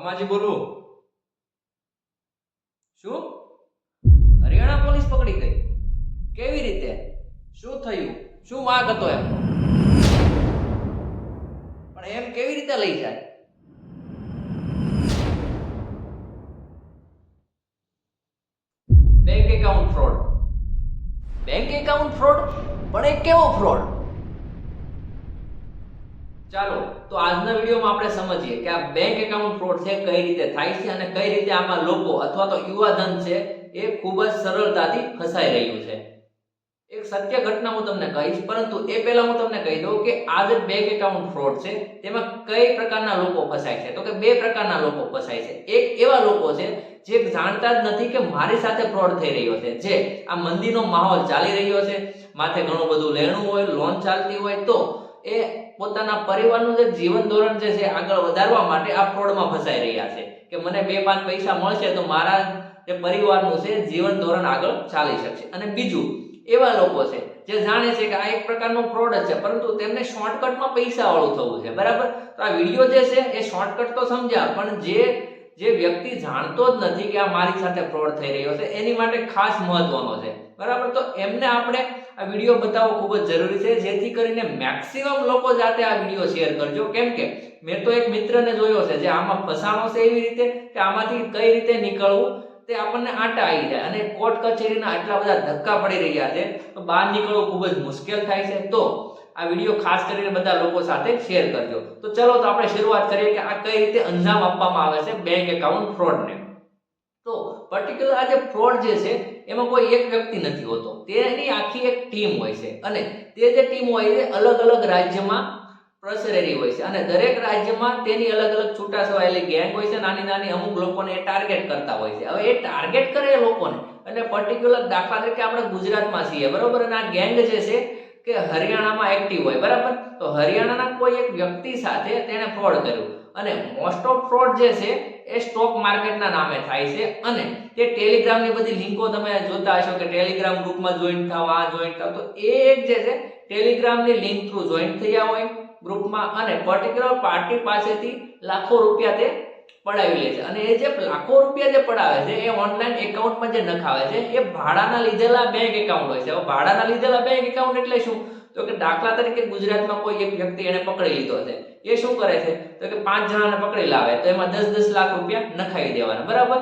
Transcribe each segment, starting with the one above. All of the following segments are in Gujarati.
ખમાજી બોલું? શું? હરિયાણા પોલીસ પકડી ગઈ. કેવી રીતે? શું થયું? શું વાંક હતો એમ? પણ એમ કેવી રીતે લઈ જાય? Bank account fraud bank account fraud પણ એ કેવો ફ્રોડ ચાલો, તો આજના વિડીયોમાં આપણે સમજીએ કે આ બેંક એકાઉન્ટ ફ્રોડ છે, કઈ રીતે થાય છે અને કઈ રીતે આમાં લોકો અથવા તો યુવા ધન છે, એ ખૂબ જ સરળતાથી ફસાઈ રહ્યું છે. એક સત્ય ઘટના હું તમને કહીશ, પરંતુ એ પહેલા હું તમને કહી દઉં કે આ જે બેંક એકાઉન્ટ ફ્રોડ છે, તેમાં કઈ પ્રકારના લોકો ફસાય છે? તો કે બે પ્રકારના લોકો ફસાય છે. એક એવા લોકો છે, જે જાણતા જ નથી કે મારી સાથે ફ્રોડ થઈ રહ્યો છે. જે આ મંદીનો માહોલ ચાલી રહ્યો છે, માથે ઘણું બધું લેણું હોય લોન ચાલતી હોય, તો એ પોતાના પરિવારનું જે જીવન ધોરણ જે છે આગળ વધારવા માટે આ ફ્રોડમાં ફસાઈ રહ્યા છે. કે મને બે પાંચ પૈસા મળશે તો મારા જે પરિવારનું છે જીવન ધોરણ આગળ ચાલી શકશે. અને બીજું, એવા લોકો છે જે જાણે છે કે આ એક પ્રકારનો ફ્રોડ જ છે, પરંતુ તેમને શોર્ટકટમાં પૈસા વાળું થવું છે. બરાબર? તો આ વીડિયો જે છે એ શોર્ટકટ તો સમજ્યા, પણ જે જે વ્યક્તિ જાણતો જ નથી કે આ મારી સાથે ફ્રોડ થઈ રહ્યો છે, એની માટે ખાસ મહત્વનો છે. બરાબર? તો એમને આપણે આ વીડિયો બતાવવો ખૂબ જ જરૂરી છે. જેથી કરીને મેક્સિમમ લોકો જાતે આ વીડિયો શેર કરજો. કેમ કે મેં તો એક મિત્રને જોયો છે, જે આમાં ફસાણો છે એવી રીતે કે આમાંથી કઈ રીતે નીકળવું તે આપણને આટા આવી જાય. અને કોર્ટ કચેરીના આટલા બધા ધક્કા પડી રહ્યા છે, તો બહાર નીકળવું ખૂબ જ મુશ્કેલ થાય છે. તો આ વીડિયો ખાસ કરીને બધા લોકો સાથે શેર કરજો. તો ચલો તો આપણે શરૂઆત કરીએ કે આ કઈ રીતે અંજામ આપવામાં આવે છે બેંક એકાઉન્ટ ફ્રોડને તો પર્ટિક્યુલર આ જે ફ્રોડ જે છે, એમાં કોઈ એક વ્યક્તિ નથી હોતો. તેની આખી એક ટીમ હોય છે. અને તે જે ટીમ હોય છે, અલગ અલગ રાજ્યમાં પ્રસરેલી હોય છે. અને દરેક રાજ્યમાં તેની અલગ અલગ છૂટા છવાયેલી ગેંગ હોય છે, નાની નાની અમુક લોકોને એ ટાર્ગેટ કરતા હોય છે. હવે એ ટાર્ગેટ કરે એ લોકોને. અને પર્ટિક્યુલર દાખલા તરીકે આપણે ગુજરાતમાં છીએ, બરોબર? અને આ ગેંગ જે છે કે હરિયાણામાં એક્ટિવ હોય, બરાબર? તો હરિયાણાના કોઈ એક વ્યક્તિ સાથે તેણે ફ્રોડ કર્યું. અને મોસ્ટ ઓફ ફ્રોડ જે છે, એ સ્ટોક માર્કેટના નામે થાય છે. અને તે ટેલિગ્રામની બધી લિંકો તમે જોતા હશો કે ટેલિગ્રામ ગ્રુપમાં જોઈન થાવ, આ જોઈન થાવ. તો એ એક જે છે ટેલિગ્રામની લિંક થ્રુ જોઈન થયા હોય ગ્રુપમાં અને પર્ટિક્યુલર પાર્ટી પાસેથી લાખો રૂપિયા તે પડાવી લે છે. અને એ જે લાખો રૂપિયા જે પડાવે છે, એ ઓનલાઈન એકાઉન્ટમાં જે નખાવે છે, એ ભાડાના લીધેલા બેંક એકાઉન્ટ હોય છે. હવે ભાડાના લીધેલા બેંક એકાઉન્ટ એટલે શું? તો કે દાખલા તરીકે ગુજરાતમાં કોઈ એક વ્યક્તિ એને પકડી લીધો છે. એ શું કરે છે? તો કે પાંચ જણાને પકડી લાવે, તો એમાં દસ દસ લાખ રૂપિયા નખાવી દેવાના. બરાબર?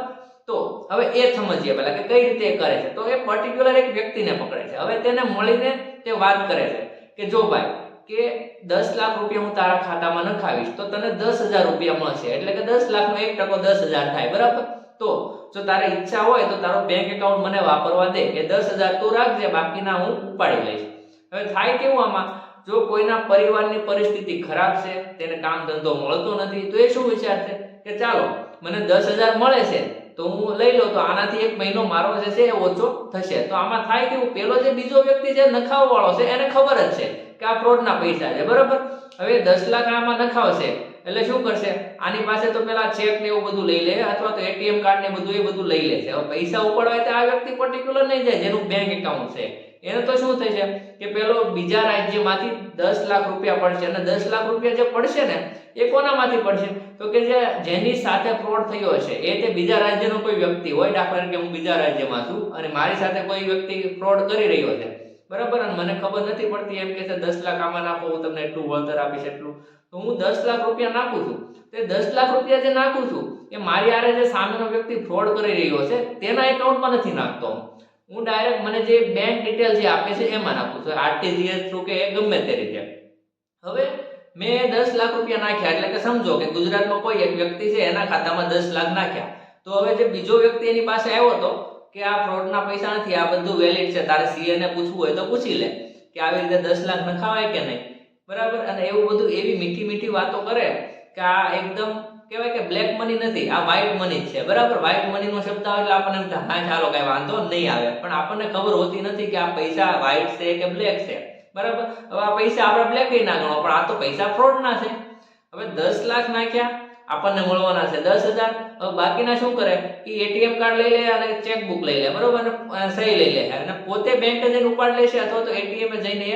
તો હવે એ સમજીએ પહેલા કે કઈ રીતે કરે છે? તો એ પર્ટિક્યુલર એક વ્યક્તિને પકડે છે. હવે તેને મળીને તે વાત કરે છે કે જો ભાઈ કે દસ લાખ રૂપિયા હું તારા ખાતામાં નખાવીશ, તો તને દસ હજાર રૂપિયા મળશે. એટલે કે દસ લાખનો એક ટકો દસ હજાર થાય, બરાબર? તો જો તારે ઈચ્છા હોય તો તારો બેંક એકાઉન્ટ મને વાપરવા દે, કે દસ હજાર તું રાખજે, બાકીના હું ઉપાડી લઈશ. હવે થાય કેવું આમાં? જો કોઈના પરિવારની પરિસ્થિતિ ખરાબ છે, તેને કામ ધંધો મળતો નથી, તો એ શું વિચારશે કે ચાલો, મને દસ હજાર મળે છે તો હું લઈ લઉં, તો આનાથી એક મહિનો મારો જે છે એ ઓછો થશે. તો આમાં થાય કેવું પેલો જે બીજો વ્યક્તિ જે નખાવ વાળો છે, એને ખબર જ છે કે આ ફ્રોડના પૈસા છે, બરાબર? હવે દસ લાખ આમાં નખાવશે, એટલે શું કરશે? આની પાસે તો પેલા ચેક ને એવું બધું લઈ લે, અથવા તો એટીએમ કાર્ડ ને બધું એ બધું લઈ લે છે. હવે પૈસા ઉપાડવા તો આ વ્યક્તિ પર્ટિક્યુલર નહીં જાય, જેનું બેંક એકાઉન્ટ છે. એને તો શું થશે કે પેલો બીજા રાજ્યમાંથી દસ લાખ રૂપિયા પડશે અને દસ લાખ રૂપિયા જે પડશે ને, એ કોનામાંથી પડશે? તો કે જે જેની સાથે ફ્રોડ થયો હશે, એ તે બીજા રાજ્યનો કોઈ વ્યક્તિ હોય, દાખલા તરીકે હું બીજા રાજ્યમાં છું અને મારી સાથે કોઈ વ્યક્તિ ફ્રોડ કરી રહ્યો છે. બરાબર? અને મને ખબર નથી પડતી એમ કે દસ લાખ આમાં નાખો, હું તમને એટલું વળતર આપીશ એટલું. તો હું દસ લાખ રૂપિયા નાખું છું. તે દસ લાખ રૂપિયા જે નાખું છું, એ મારી આરે જે સામેનો વ્યક્તિ ફ્રોડ કરી રહ્યો છે, તેના એકાઉન્ટમાં નથી નાખતો. હું ડાયરેક્ટ મને જે બેંક ડિટેલ જે આપે છે એમાં નાખું છું. આરટીજીએસ થ્રુ કે, ગમે તે રીતે. હવે મેં દસ લાખ રૂપિયા નાખ્યા, એટલે કે સમજો કે ગુજરાતમાં કોઈ એક વ્યક્તિ છે, એના ખાતામાં દસ લાખ નાખ્યા. તો હવે જે બીજો વ્યક્તિ એની પાસે આવ્યો હતો કે આ ફ્રોડના પૈસા નથી, આ બધું વેલિડ છે, તારે સીએ ને પૂછવું હોય તો પૂછી લે કે આવી રીતે દસ લાખ નખાવાય કે નહીં. બરાબર? અને એવું બધું એવી મીઠી મીઠી વાતો કરે કે આ એકદમ કહેવાય કે બ્લેક મની નથી, આ વ્હાઇટ મની છે. બરાબર? વ્હાઇટ મનીનો શબ્દ આવે એટલે આપણને એમ હા, ચાલો, કાંઈ વાંધો નહીં આવે. પણ આપણને ખબર હોતી નથી કે આ પૈસા વ્હાઇટ છે કે બ્લેક છે. બરાબર? હવે આ પૈસા આપણે બ્લેક ના ગણો, પણ આ તો પૈસા ફ્રોડના છે. હવે દસ લાખ નાખ્યા, આપણને મળવાના છે દસ હજાર. હવે બાકીના શું કરે? એ એટીએમ કાર્ડ લઈ લે અને ચેકબુક લઈ લે, બરોબર? સહી લઈ લે. અને પોતે બેંક જઈને ઉપાડ લેશે અથવા તો એટીએમ જઈને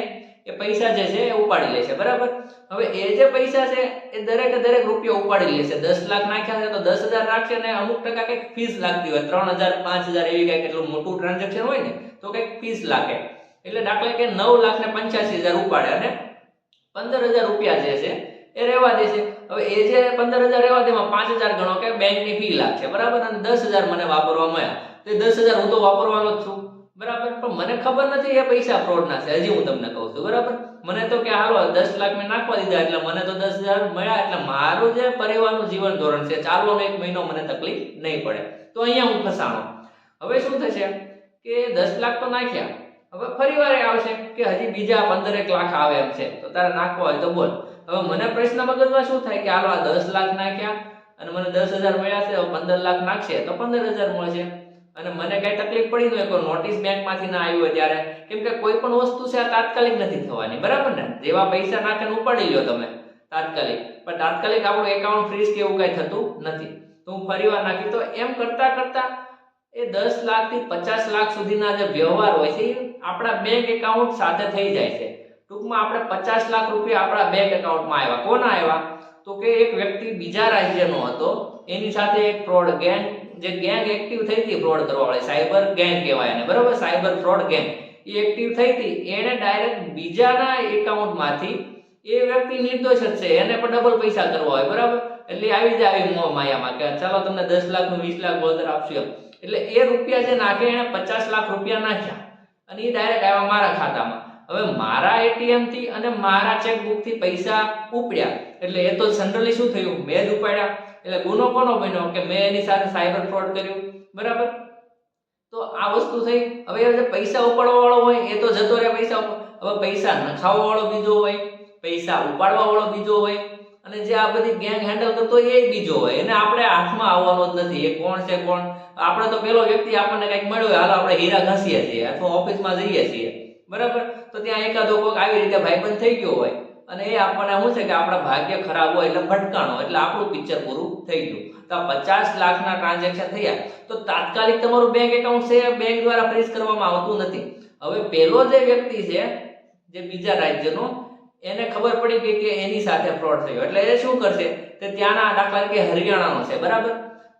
એ પૈસા જે છે એ ઉપાડી લે છે, બરાબર? હવે એ જે પૈસા છે એ દરેકે દરેક રૂપિયા ઉપાડી લે છે. દસ લાખ નાખ્યા છે તો દસ હજાર રાખશે ને અમુક ટકા કંઈક ફીસ લાગતી હોય. ત્રણ હજાર, પાંચ હજાર એવી કંઈક એટલું મોટું ટ્રાન્ઝેક્શન હોય ને, તો કંઈક ફીસ લાગે. એટલે દાખલા કે નવ લાખ ને પંચ્યાસી હજાર ઉપાડે અને પંદર હજાર રૂપિયા જે છે એ રહેવા દે છે. હવે એ જે પંદર હજાર રહેવા દેમાં પાંચ હજાર ગણો કે બેંકની ફી લાગશે, બરાબર? અને દસ હજાર મને વાપરવા મળ્યા. તો દસ હજાર હું તો વાપરવાનો જ છું. બરાબર? પણ મને ખબર નથી એ પૈસા ફ્રોડના છે. હજી હું તમને કહું છું, બરાબર? મને તો કે હાલો દસ લાખ મેં નાખવા દીધા, એટલે મને તો દસ હજાર મળ્યા, એટલે મારું જે પરિવારનું જીવન ધોરણ છે ચાલો એક મહિનો મને તકલીફ નહીં પડે. તો અહીંયા હું ફસાણો. હવે શું થશે કે દસ લાખ તો નાખ્યા, હવે ફરી વાર આવશે કે હજી બીજા પંદરેક લાખ આવે એમ છે. તો તારે નાખવા હોય તો બોલ. હવે મને પ્રશ્ન મગજમાં શું થાય કે હાલો, આ દસ લાખ નાખ્યા અને મને દસ હજાર મળ્યા છે પંદર લાખ નાખશે, તો પંદર હજાર મળશે. અને મને કઈ તકલીફ પડી હોય કોઈ નોટિસ બેંકમાંથી ના આવી હોય ત્યારે. કેમ કે કોઈ પણ વસ્તુ છે આ તાત્કાલિક નથી થવાની. બરાબર ને? જેવા પૈસા નાખીને ઉપાડી લ્યો તમે, તાત્કાલિક. પણ તાત્કાલિક આપણું એકાઉન્ટ ફ્રીઝ કે એવું કઈ થતું નથી. તો હું ફરી વાર નાખી. તો એમ કરતા કરતા એ દસ લાખથી પચાસ લાખ સુધીના જે વ્યવહાર હોય છે, એ આપણા બેંક એકાઉન્ટ સાથે થઈ જાય છે. ટૂંકમાં આપણે પચાસ લાખ રૂપિયા આપણા બેંક એકાઉન્ટમાં આવ્યા. કોના આવ્યા? તો કે એક વ્યક્તિ બીજા રાજ્યનો હતો. એની સાથે એક ફ્રોડ ગેંગ જે ગેંગ એક્ટિવ થઈ હતી ફ્રોડ કરવા વાળી સાયબર ગેંગ કહેવાય એને, બરાબર? સાયબર ફ્રોડ ગેંગ એ એક્ટિવ થઈ હતી એણે ડાયરેક્ટ બીજાના એકાઉન્ટમાંથી એ વ્યક્તિ નિર્દોષ જ છે, એને પણ ડબલ પૈસા કરવા હોય, બરાબર? એટલે આવી જાય આવી મોહ માયામાં કે ચાલો તમને દસ લાખનું વીસ લાખ વળતર આપશું એટલે એ રૂપિયા જે નાખે એને પચાસ લાખ રૂપિયા નાખ્યા અને એ ડાયરેક્ટ આવ્યા મારા ખાતામાં. હવે મારા એટીએમથી અને મારા ચેકબુકથી પૈસા ઉપડ્યા. એટલે એ તો જનરલી શું થયું? મેં જ ઉપાડ્યા. એટલે ગુનો કોનો બન્યો? કે મેં એની સાથે સાયબર ફ્રોડ કર્યું? બરાબર? તો આ વસ્તુ થઈ. હવે જે પૈસા ઉપાડવા વાળો હોય, એ તો જતો રહે પૈસા. હવે પૈસા નખાવવા વાળો બીજો હોય, પૈસા ઉપાડવા વાળો બીજો હોય, અને જે આ બધી ગેંગ હેન્ડલ કરતો એ બીજો હોય. એને આપણે હાથમાં આવવાનો જ નથી. એ કોણ છે કોણ? આપણે તો પેલો વ્યક્તિ આપણને કંઈક મળ્યો હાલો આપણે હીરા ઘસીએ છીએ, અથવા ઓફિસમાં જઈએ છીએ. બરાબર? તો ત્યાં એકાદો કોઈક આવી રીતે ભાઈબંધ થઈ ગયો હોય. અને એ આપણને શું છે કે આપણા ભાગ્ય ખરાબ હોય એટલે ભટકાણો એટલે આપણું પિક્ચર પૂરું થઈ ગયું. તો પચાસ લાખના ટ્રાન્ઝેક્શન થયા, તો તાત્કાલિક તમારું બેંક એકાઉન્ટ છે બેંક દ્વારા ફ્રીઝ કરવામાં આવતું નથી. હવે પેલો જે વ્યક્તિ છે, જે બીજા રાજ્યનો, એને ખબર પડી ગઈ કે એની સાથે ફ્રોડ થયો. એટલે એ શું કરશે તે ત્યાંના દાખલા કે હરિયાણાનો છે, બરાબર?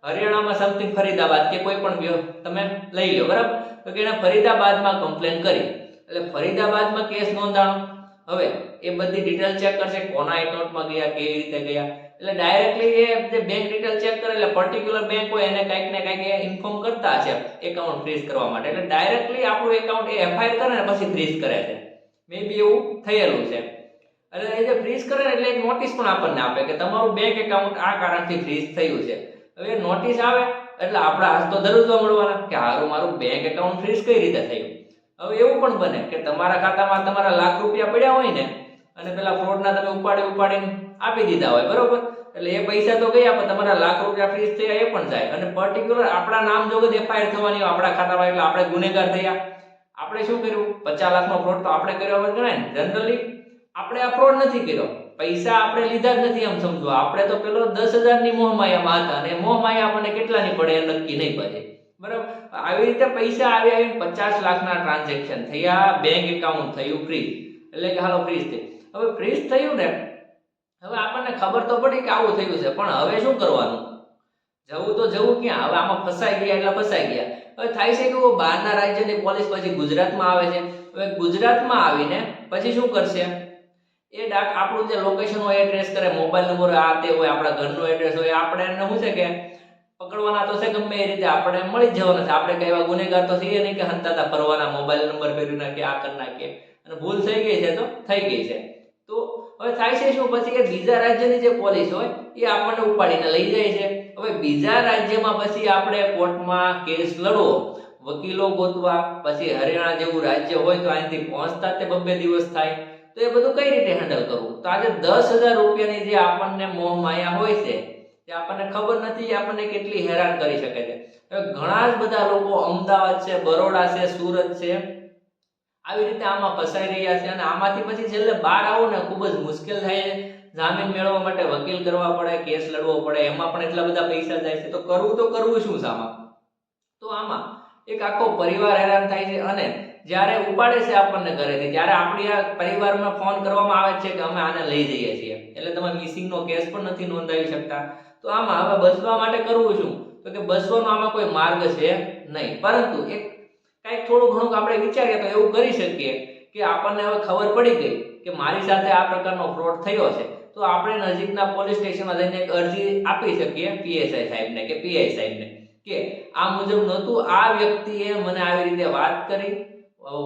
હરિયાણામાં સમથિંગ ફરીદાબાદ કે કોઈ પણ તમે લઈ લો, બરાબર? તો કે એણે ફરીદાબાદમાં કમ્પ્લેન કરી. એટલે ફરીદાબાદમાં કેસ નોંધાણો. હવે એ બધી ડિટેલ ચેક કરશે કોના એકાઉન્ટમાં ગયા, કેવી રીતે ગયા. એટલે ડાયરેક્ટલી એ બેંક ડિટેલ ચેક કરે, એટલે પર્ટિક્યુલર બેંક હોય એને કંઈક ને કંઈક ઇન્ફોર્મ કરતા છે એકાઉન્ટ ફ્રીઝ કરવા માટે. એટલે ડાયરેક્ટલી આપણું એકાઉન્ટ એ એફઆઈઆર કરે ને પછી ફ્રીઝ કરે છે. મે બી એવું થયેલું છે. એટલે એ જે ફ્રીઝ કરે એટલે એક નોટિસ પણ આપણને આપે કે તમારું બેંક એકાઉન્ટ આ કારણથી ફ્રીઝ થયું છે. હવે નોટિસ આવે, એટલે આપણા હાથ તો દરરોજ મળવાના કે હારું, મારું બેંક એકાઉન્ટ ફ્રીઝ કઈ રીતે થયું? હવે એવું પણ બને કે તમારા ખાતામાં તમારા લાખ રૂપિયા પડ્યા હોય ને, અને પેલા ફ્રોડના તમે ઉપાડી ઉપાડીને આપી દીધા હોય, બરોબર? એટલે એ પૈસા તો ગયા, પણ તમારા લાખ રૂપિયા ફ્રીઝ થયા એ પણ જાય. અને પર્ટિક્યુલર આપણા નામ જોગત એફઆઈઆર થવાની આપણા ખાતામાં એટલે આપણે ગુનેગાર થયા. આપણે શું કર્યું? પચાસ લાખનો ફ્રોડ તો આપણે કર્યો હોય ગણાય ને. જનરલી આપણે આ ફ્રોડ નથી કર્યો. પૈસા આપણે લીધા જ નથી એમ સમજો આપણે તો પેલો દસ હજારની મોહમાયામાં હતા, અને મોહમાયા આપણને કેટલાની પડે એ નક્કી નહીં પડે. બરાબર? આવી રીતે પૈસા આવી આવીને પચાસ લાખના ટ્રાન્ઝેક્શન થયા બેંક એકાઉન્ટ થયું ફ્રી એટલે કે હાલો ફ્રીઝ થઈ. હવે ફ્રીઝ થયું ને, હવે આપણને ખબર તો પડી કે આવું થયું છે, પણ હવે શું કરવાનું? જવું તો જવું ક્યાં? હવે આમાં ફસાઈ ગયા એટલે ફસાઈ ગયા. હવે થાય છે કે બહારના રાજ્યની પોલીસ પછી ગુજરાતમાં આવે છે? હવે ગુજરાતમાં આવીને પછી શું કરશે? એ ડાક આપણું જે લોકેશન હોય, એ ટ્રેસ કરે. મોબાઈલ નંબર આ તે હોય, આપણા ઘરનું એડ્રેસ હોય, આપણે એને શું છે કે પકડવાના તો છે ગમે એ રીતે. આપણે મળી જવાના છે. આપણે કઈ એવા ગુનેગાર તો છીએ નહીં કે હંતાતા ફરવાના મોબાઈલ નંબર ફેરવી નાખીએ, આ કરી નાખીએ. અને ભૂલ થઈ ગઈ છે તો થઈ ગઈ છે. તો હવે થાય છે શું? પછી કે બીજા રાજ્યની જે પોલીસ હોય, એ આપણને ઉપાડીને લઈ જાય છે. હવે બીજા રાજ્યમાં પછી આપણે કોર્ટમાં કેસ લડવો વકીલો ગોતવા, પછી હરિયાણા જેવું રાજ્ય હોય તો અહીંથી પહોંચતા તે બબ્બે દિવસ થાય. તો એ બધું કઈ રીતે હેન્ડલ કરવું? તો આજે દસ હજાર રૂપિયાની જે આપણને મોહ માયા હોય છે તે આપણને ખબર નથી આપણને કેટલી હેરાન કરી શકે છે. ઘણા જ બધા લોકો અમદાવાદ છે, બરોડા છે, સુરત છે, આવી રીતે આમાં ફસાઈ રહ્યા છે અને આમાંથી પછી છેલ્લે બહાર આવો ને ખૂબ જ મુશ્કેલ થાય છે. જામીન મેળવવા માટે વકીલ કરવા પડે, કેસ લડવો પડે, એમાં પણ એટલા બધા પૈસા જાય છે. તો કરવું તો કરવું શું આમાં તો આમાં એક આખો પરિવાર હેરાન થાય છે અને જ્યારે ઉપાડે છે આપણને ઘરેથી, ત્યારે આપણી આ પરિવારમાં ફોન કરવામાં આવે છે કે અમે આને લઈ જઈએ છીએ. એટલે તમે મિસિંગનો કેસ પણ નથી નોંધાવી શકતા. તો આમાં હવે બચવા માટે કરવું શું? તો કે બચવાનો આમાં કોઈ માર્ગ છે નહીં. પરંતુ એક કંઈક થોડું ઘણું આપણે વિચારીએ તો એવું કરી શકીએ કે આપણને હવે ખબર પડી ગઈ કે મારી સાથે આ પ્રકારનો ફ્રોડ થયો છે. તો આપણે નજીકના પોલીસ સ્ટેશનમાં જઈને એક અરજી આપી શકીએ પીએસઆઈ સાહેબને કે પીઆઈ સાહેબને કે આ મુજબ નહોતું, આ વ્યક્તિએ મને આવી રીતે વાત કરી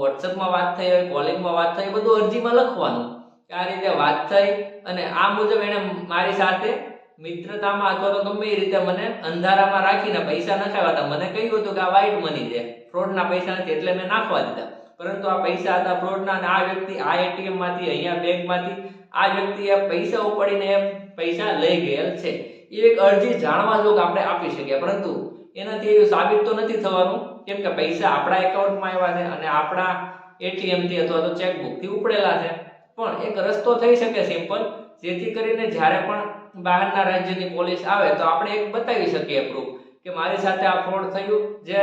વોટ્સઅપમાં વાત થઈ હોય કોલિંગમાં વાત થઈ, બધું અરજીમાં લખવાનું. કે આ રીતે વાત થઈ અને આ મુજબ એણે મારી સાથે મિત્રતામાં અથવા તો ગમે એ રીતે મને અંધારામાં રાખીને પૈસા નખાવ્યા હતા. મને કહ્યું હતું કે આ વાઇટ મની છે. ફ્રોડના પૈસા નથી એટલે મેં નાખવા દીધા. પરંતુ આ પૈસા હતા ફ્રોડના અને આ વ્યક્તિ આ એટીએમમાંથી, અહીંયા બેંકમાંથી આ વ્યક્તિએ પૈસા ઉપાડીને પૈસા લઈ ગયેલ છે. એ એક અરજી જાણવા જોગ આપણે આપી શકીએ. પરંતુ એનાથી એવું સાબિત તો નથી થવાનું. કેમ કે પૈસા આપણા એકાઉન્ટમાં આવ્યા છે અને આપણા એટીએમથી અથવા તો ચેકબુકથી ઉપડેલા છે. પણ એક રસ્તો થઈ શકે સિમ્પલ જેથી કરીને જ્યારે પણ બહારના રાજ્યની પોલીસ આવે તો આપણે એક બતાવી શકીએ પ્રૂફ કે મારી સાથે આ ફ્રોડ થયું જે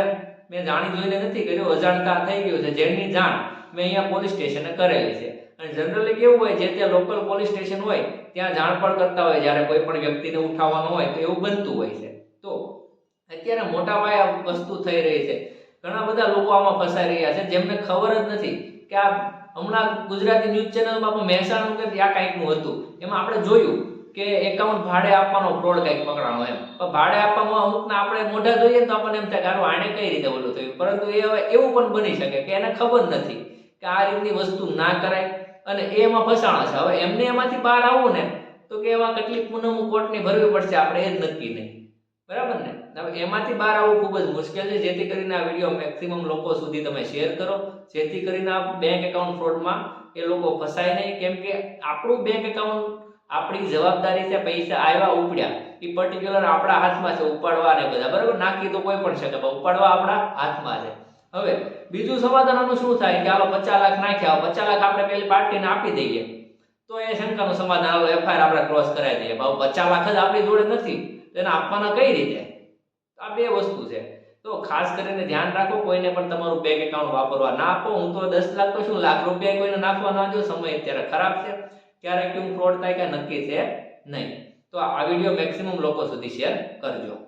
મેં જાણી જોઈને નથી કર્યું, અજાણતા થઈ ગયું છે, જેની જાણ મેં અહીંયા પોલીસ સ્ટેશને કરેલી છે. અને જનરલી કેવું હોય, જે ત્યાં લોકલ પોલીસ સ્ટેશન હોય, ત્યાં જાણ પણ કરતા હોય, જ્યારે કોઈ પણ વ્યક્તિને ઉઠાવવાનું હોય તો એવું બનતું હોય છે. તો અત્યારે મોટા પાયે વસ્તુ થઈ રહી છે. ઘણા બધા લોકો આમાં ફસાઈ રહ્યા છે, જેમને ખબર જ નથી કે આ હમણાં ગુજરાતી ન્યૂઝ ચેનલમાં પણ મહેસાણા કંઈક આ કાંઈકનું હતું. એમાં આપણે જોયું કે એકાઉન્ટ ભાડે આપવાનો ફ્રોડ કંઈક પકડાણો એમ. પણ ભાડે આપવામાં અમુકના આપણે મોઢા જોઈએ તો આપણને એમ થાય કે આનું કઈ રીતે ઓલું થયું? પરંતુ એ હવે એવું પણ બની શકે કે એને ખબર નથી કે આ રીતની વસ્તુ ના કરાય અને એમાં ફસાણા છે. હવે એમને એમાંથી બહાર આવવું ને તો કે એવા કેટલીક પૂનમ કોર્ટની ભરવી પડશે. આપણે એ જ નક્કી નહીં. બરાબર ને? હવે એમાંથી બહાર આવવું ખૂબ જ મુશ્કેલ છે, જેથી કરીને આ વીડિયો મેક્સિમમ લોકો સુધી તમે શેર કરો. જેથી કરીને આ બેંક એકાઉન્ટ ફ્રોડમાં એ લોકો ફસાય નહીં. કેમ કે આપણું બેંક એકાઉન્ટ આપણી જવાબદારી છે, પૈસા આવ્યા, ઉપડ્યા. એ પર્ટિક્યુલર આપણા હાથમાં છે, ઉપાડવા ને બધા. બરાબર? નાખી તો કોઈ પણ શકે ઉપાડવા આપણા હાથમાં છે. હવે, બીજું સમાધાન આનું શું થાય? કે હાલો, પચાસ લાખ નાખ્યા પચાસ લાખ આપણે પેલી પાર્ટીને આપી દઈએ. તો એ શંકાનું સમાધાન એફઆઈઆર આપણે ક્રોસ કરાવી દઈએ. ભાવ પચાસ લાખ જ આપણી જોડે નથી. એને આપવાના કઈ રીતે? આ બે વસ્તુ છે. તો ખાસ કરીને ધ્યાન રાખો, કોઈને પણ તમારું બેંક એકાઉન્ટ વાપરવા ના આપો. હું તો દસ લાખ તો શું, લાખ રૂપિયા કોઈને નાખવા ના જો, સમય અત્યારે ખરાબ છે. ક્યારેક કેવું ફ્રોડ થાય કે નક્કી છે નહીં. તો આ વીડિયો મેક્સિમમ લોકો સુધી શેર કરજો.